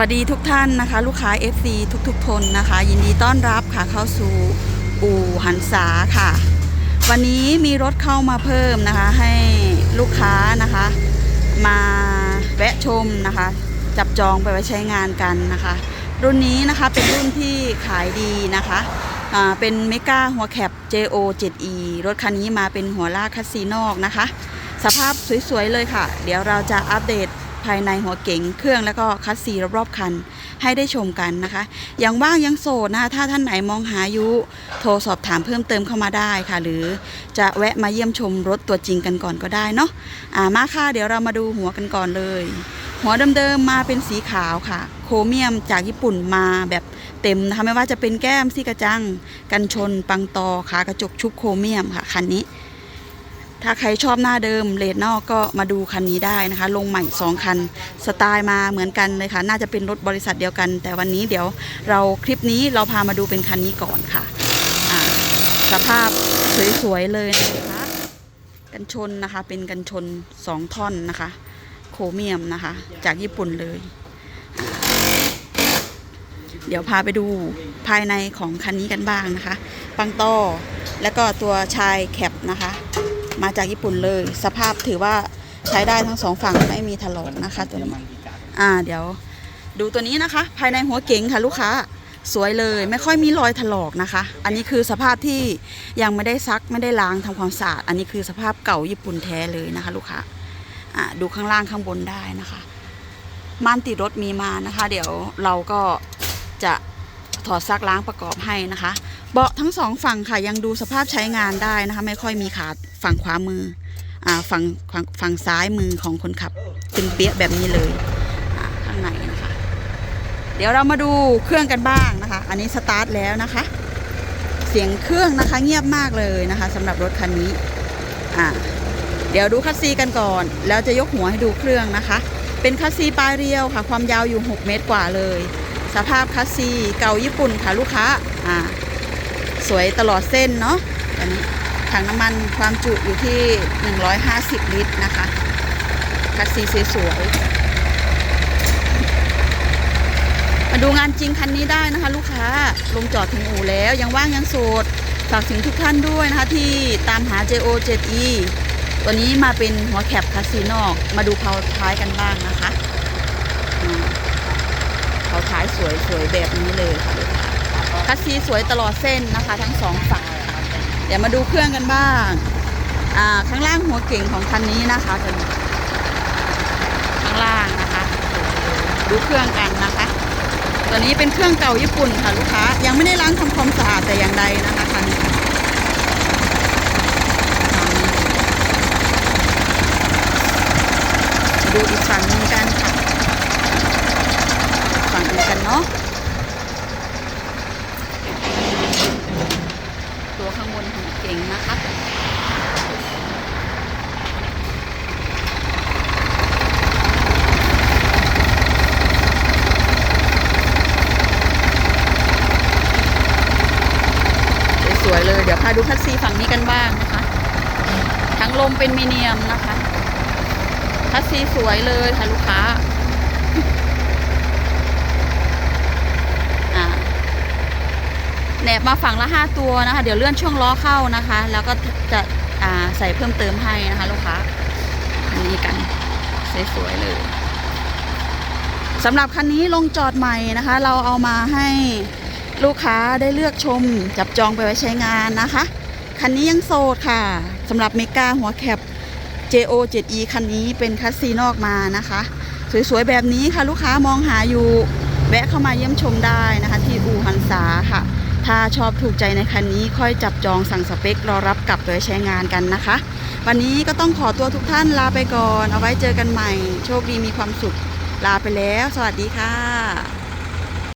วัสดีทุกท่านนะคะ ลูกค้า FC ทุกๆคนนะคะ ยินดีต้อนรับค่ะเข้าสู่อู่หันษาค่ะ วันนี้มีรถเข้ามาเพิ่มนะคะ ให้ลูกค้านะคะ มาแวะชมนะคะ จับจองไปไว้ใช้งานกันนะคะ รุ่นนี้นะคะเป็นรุ่นที่ขายดีนะคะเป็นเมกาหัวแคป JO 7E รถคันนี้มาเป็นหัวลากคัสซีนอกนะคะ สภาพสวยๆเลยค่ะ เดี๋ยวเราจะอัปเดต ภายในหัวเก๋งเครื่องแล้วก็คัสซีรอบๆคันให้ได้ชมกันนะคะ ยังว่างยังโสดนะคะถ้าท่านไหนมองหายุ โทรสอบถามเพิ่มเติมเข้ามาได้ค่ะ หรือจะแวะมาเยี่ยมชมรถตัวจริงกันก่อนก็ได้เนาะอ่ามาค่ะเดี๋ยวเรามาดูหัวกันก่อนเลย หัวเดิมๆมาเป็นสีขาวค่ะ โครเมียมจากญี่ปุ่นมาแบบเต็มนะคะไม่ว่าจะเป็นแก้มซี่กระจัง กันชนปังตอขากระจกชุบโครเมียมค่ะคันนี้ ถ้าใครชอบหน้าเดิมเลดนอกก็มาดูคันนี้ได้นะคะ ลงใหม่ 2 คัน สไตล์มาเหมือนกันเลยค่ะ น่าจะเป็นรถบริษัทเดียวกัน แต่วันนี้เดี๋ยวเราคลิปนี้เราพามาดูเป็นคันนี้ก่อนค่ะสภาพสวยๆเลยนะคะกันชนนะคะเป็นกันชน 2 ท่อนนะคะ โครเมียมนะคะ จากญี่ปุ่นเลย เดี๋ยวพาไปดูภายในของคันนี้กันบ้างนะคะ ปังต้อแล้วก็ตัวชายแคปนะคะ มาจากญี่ปุ่นเลย สภาพถือว่าใช้ได้ทั้งสองฝั่งไม่มีถลอกนะคะตัวนี้อ่าเดี๋ยวดูตัวนี้นะคะ ภายในหัวเก๋งค่ะลูกค้าสวยเลยไม่ค่อยมีรอยถลอกนะคะ อันนี้คือสภาพที่ยังไม่ได้ซักไม่ได้ล้างทำความสะอาด อันนี้คือสภาพเก่าญี่ปุ่นแท้เลยนะคะ ลูกค้าอ่าดูข้างล่างข้างบนได้นะคะม่านติดรถมีมานะคะ เดี๋ยวเราก็ จะถอดซักล้างประกอบให้นะคะ เบาะทั้งสองฝั่งค่ะยังดูสภาพใช้งานได้นะคะ ไม่ค่อยมีขาดฝั่งขวามืออฝั่งฝั่งซ้ายมือของคนขับตึงเปี้ยแบบนี้เลยข้างในนะคะ เดี๋ยวเรามาดูเครื่องกันบ้างนะคะ อันนี้สตาร์ทแล้วนะคะ เสียงเครื่องนะคะเงียบมากเลยนะคะสำหรับรถคันนี้อ่าเดี๋ยวดูคัสซีกันก่อน แล้วจะยกหัวให้ดูเครื่องนะคะ เป็นคัสซีปลายเรียวค่ะ ความยาวอยู่ 6 เมตรกว่าเลย สภาพคัสซีเก่าญี่ปุ่นค่ะลูกค้าอ่าสวยตลอดเส้นเนาะอันนี้ถังน้ำมันความจุอยู่ที่ 150 ลิตรนะคะคัสซีสวยๆมาดูงานจริงคันนี้ได้นะคะ ลูกค้าลงจอดถึงอู่แล้วยังว่างยังโสดฝากถึงทุกท่านด้วยนะคะ ที่ตามหา JO 7E ตัวนี้มาเป็นหัวแคปคัสซีนอกมาดูเพาท้ายกันบ้างนะคะ เพาท้ายสวยๆแบบนี้เลยค่ะคัสซีสวยตลอดเส้นนะคะ ทั้งสองฝั่งเดี๋ยวมาดูเครื่องกันบ้างอ่าข้างล่างหัวเก่งของคันนี้นะคะจะข้างล่างนะคะ ดูเครื่องกันนะคะ ตัวนี้เป็นเครื่องเก่าญี่ปุ่นค่ะลูกค้ายังไม่ได้ล้างทำความสะอาดแต่อย่างใดนะคะคันนี้มาดูอีกฝั่งหนึงกันค่ะ ฝั่งนี้กันเนาะ ตัวข้างบนของเก่งนะคะ สวยๆ เดี๋ยวพาดูคัสซีฝั่งนี้กันบ้างนะคะ ทั้งลมเป็นมีเนียมนะคะคัสซีสวยเลยค่ะลูกค้าอ่าแหนบมาฝั่งละ5ตัวนะคะ เดี๋ยวเลื่อนช่วงล้อเข้านะคะ แล้วก็จะใส่เพิ่มเติมให้นะคะลูกค้าอันนี้กันสวยๆเลยสำหรับคันนี้ลงจอดใหม่นะคะ เราเอามาให้ ลูกค้าได้เลือกชมจับจองไปไว้ใช้งานนะคะ คันนี้ยังโสดค่ะสำหรับเมกาหัวแคป JO 7E คันนี้เป็นคัสซีนอกมานะคะ สวยๆ แบบนี้ค่ะลูกค้ามองหาอยู่ แวะเข้ามาเยี่ยมชมได้นะคะ ที่อูหันษาค่ะ ถ้าชอบถูกใจในคันนี้ค่อยจับจองสั่งสเปครอรับกลับไปใช้งานกันนะคะ วันนี้ก็ต้องขอตัวทุกท่านลาไปก่อน เอาไว้เจอกันใหม่ โชคดีมีความสุขลาไปแล้ว สวัสดีค่ะ